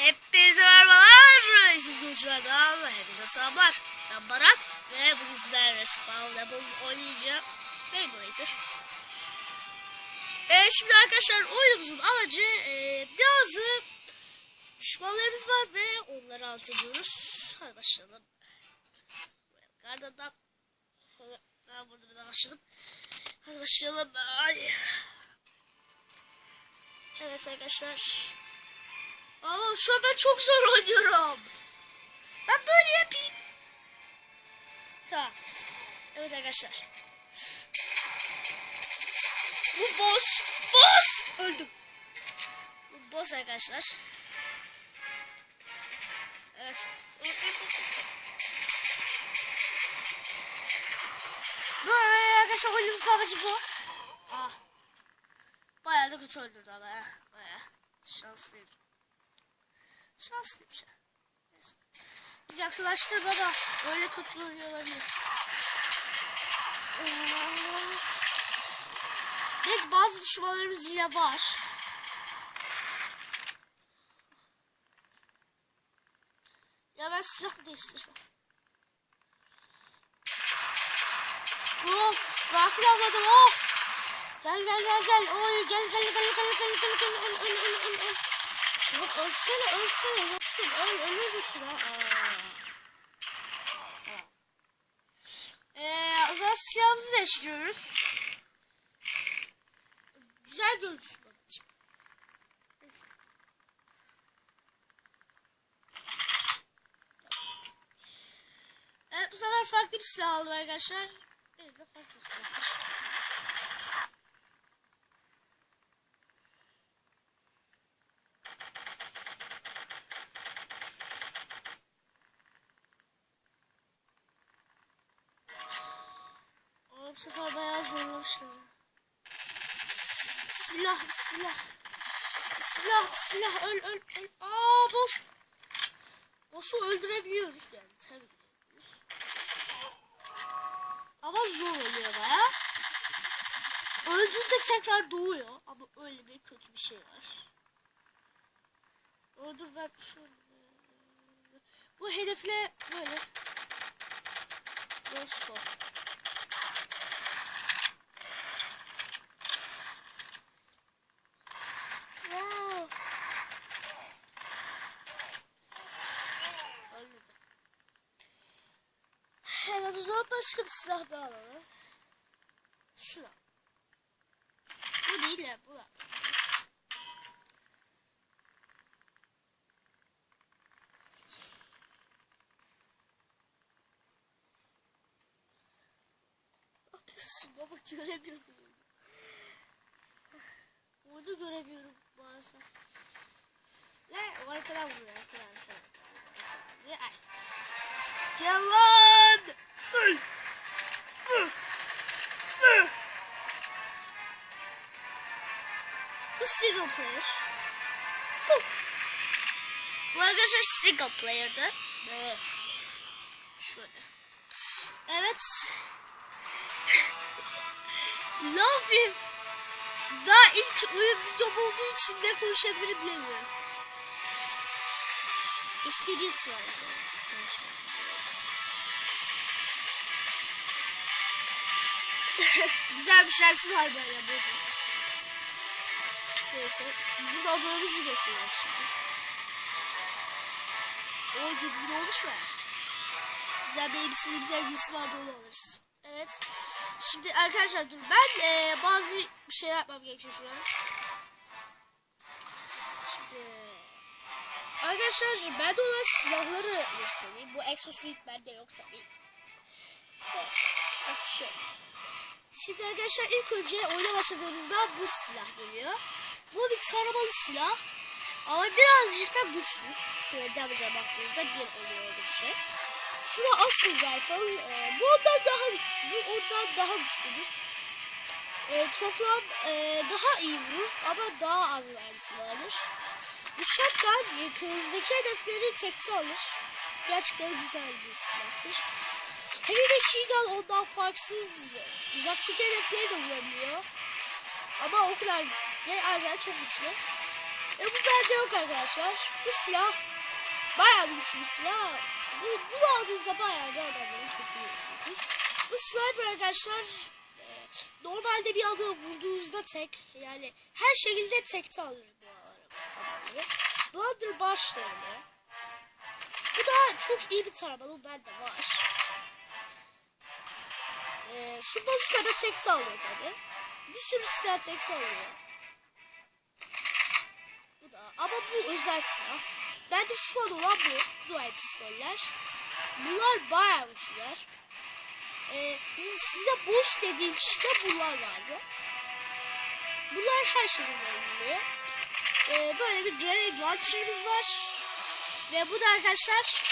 Hepinize merhabalar. Siz uçlardan hepinize selamlar. Ben Baran ve bugün sizlerle Spawn Levels oynayacağım. Beyblade'dir. Ee, şimdi arkadaşlar oyunumuzun amacı e, bazı düşmanlarımız var ve onları alt ediyoruz. Hadi başlayalım. Gardadan. Ben burada bir daha başlayalım. Hadi başlayalım. Ay. Evet arkadaşlar. Aa şu an ben çok zor oynuyorum. Ben böyle yapayım. Tamam. Evet arkadaşlar. Bu boss. Boss. Öldüm. Bu boss arkadaşlar. Evet. Böyle arkadaşlar oyunumuzun amacı bu. Ah. Bayağı da kötü öldürdü ama ya. Bayağı. Şanslıyım. Şanslıyım şey. Neyse. Biz yaklaştır baba. Böyle kötü oluyor. Evet bazı düşmanlarımız yine var. Ya ben silah değiştirsem? Of, gafil avladım of. Gel gel gel gel. Oy gel gel gel gel gel gel gel gel öl öl öl Yok ölsene ölsene ölsün öl ölür müsün ha? Aa. Eee o zaman silahımızı değiştiriyoruz. Güzel görüntüsü babacığım. Evet bu sefer farklı bir silah aldım arkadaşlar. Benim farklı bir silah. Ama bu sefer bayağı zorlamışlar. Bismillah, bismillah. Bismillah, bismillah. Öl, öl, öl. Aa boş. Boşu öldürebiliyoruz yani. Tabii. Ama zor oluyor baya. Öldüğünde tekrar doğuyor. Ama öyle bir kötü bir şey var. Öldür ben şöyle. Bu hedefle böyle. Wow. Ölmedi. Evet o zaman başka bir silah daha alalım. Şuna. Bu değil ya bu. Ne yapıyorsun baba göremiyorum. Onu göremiyorum bazen. Ne? O arkadan vuruyor. Arkadan arkadan. Ve Bu single player. Bu arkadaşlar single player'dı. Evet. Şöyle. Evet. ne yapayım? Daha ilk oyun videom olduğu için ne konuşabilirim bilemiyorum. Experience var. sonuçta. Güzel bir şarkısı var böyle burada. Neyse. Bu da adamımızı gösteriyor şimdi. O 7000 olmuş mu? Güzel bir elbiseli güzel giysisi vardı onu alırız. Evet. Şimdi arkadaşlar dur ben eee, bazı bir şeyler yapmam gerekiyor şu an. Şimdi arkadaşlar bende olan silahları göstereyim. Bu exosuit bende yok tabii. Bak şöyle. Şimdi arkadaşlar ilk önce oyuna başladığımızda bu silah geliyor. Bu bir taramalı silah. Ama birazcık da güçsüz. Şöyle damage'a baktığınızda bir oluyor öyle bir şey. Şurada asıl rifle. E, bu ondan daha bu ondan daha güçlüdür. E, toplam e, daha iyi vurur ama daha az mermisi vardır. Bu shotgun yakınızdaki hedefleri tekte alır. Gerçekten güzel bir silahtır. Hem de Shigan ondan farksız uzaktaki hedefleri de vurabiliyor. Ama o kadar ve Azer çok güçlü. E bu bende yok arkadaşlar. Bu silah bayağı güçlü bir silah. Bu, bu aldığınızda bayağı bir adamların kötü yapıyorsunuz. Bu sniper arkadaşlar e, normalde bir adamı vurduğunuzda tek yani her şekilde tekte alır bu adamları. Blunderbuss da. Bu da çok iyi bir taramalı bu bende var. E, şu bazooka da tekte alıyor tabi. Bir sürü silah tekte alıyor. Bu da ama bu özel silah. Bende şu an olan bu. Dual pistoller. Bunlar bayağı güçlüler. Ee, size boss dediğim işte bunlar vardı. Bunlar her şeyden öldürüyor. Ee, böyle bir grenade launcher'ımız var. Ve bu da arkadaşlar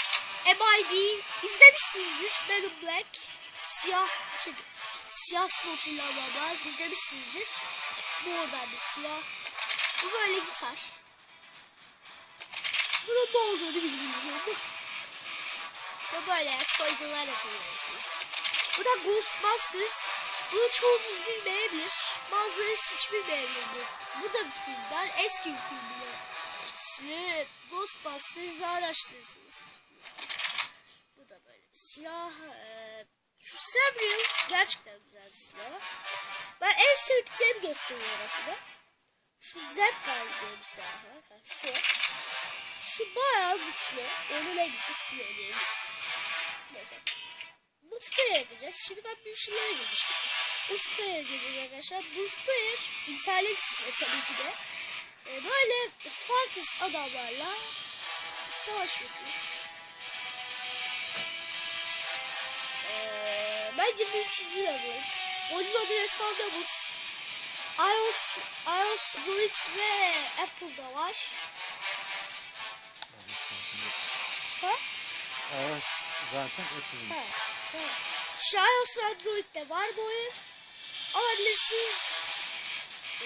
MIB izlemişsinizdir. Men in Black. Siyah şey, siyah smoke'li adamlar izlemişsinizdir. Bu oradan bir silah. Bu böyle gitar. Bunun ne olduğunu bilmiyorum. Ve böyle soygunlar yapabilirsiniz. Bu da Ghostbusters. Bunu çoğunuz bilmeyebilir. Bazıları hiç bilmeyebilir. Bu, da bir filmden. Eski bir film bile. Size Ghostbusters'ı araştırırsınız. Bu da böyle bir silah. Ee, şu Samuel gerçekten güzel bir silah. Ben en sevdiklerimi gösteriyorum aslında. Şu Zepgar diye bir silah Şu. Şu bayağı güçlü. Onun en güçlü silahı diyebiliriz. Neyse. Multiplayer gideceğiz. Şimdi ben bir şeylere girmiştim. Multiplayer gideceğiz arkadaşlar. Multiplayer internet istiyor tabii ki de. Ee, böyle farklı adamlarla savaşıyorsunuz. Ee, bence bu üçüncü level. Oyunun Respawn Doubles. iOS, iOS, Android ve Apple'da var. Ha? Evet zaten Apple'ın. Ha, ha. İşte iOS ve Android'de var bu oyun. Alabilirsiniz.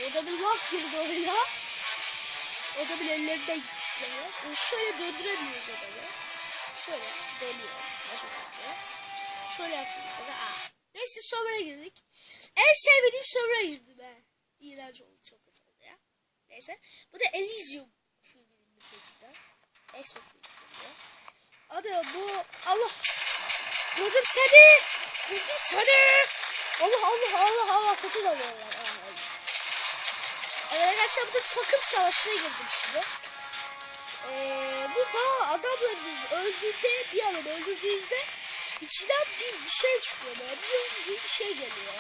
Orada bir laf girdi oyuna. O da bir ellerinden. Yani şöyle döndüremiyoruz adamı. Şöyle dönüyor. Şöyle yaptığımızda da aa. Neyse server'a girdik. En sevmediğim server'a girdim ben. İğrenç oldu çok kötü oldu ya. Neyse. Bu da Elysium filminin müziğinden. Exosuit filmi. Adı bu. Allah. Gördüm seni. Gördüm seni. Allah Allah Allah Allah. Kötü böyle. Evet arkadaşlar burada takım savaşına girdim şimdi. Ee, burada adamlarımız öldüğünde bir adam öldürdüğünüzde içinden bir, bir şey çıkıyor böyle bir yıldız bir şey geliyor.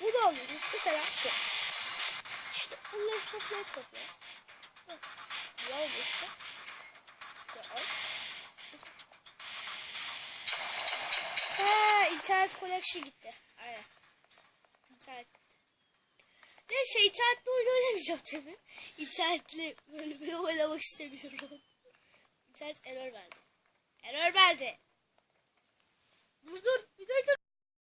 Bunu alıyorsunuz mesela bu. İşte bunları topla topla. Ne alıyorsa. Şöyle al. Ha, internet collection gitti. Aynen. İnternet Neyse internetli oyun oynamayacağım tabi. İnternetli bir oynamak istemiyorum. İnternet error verdi. Error verdi. Dur dur bir dur.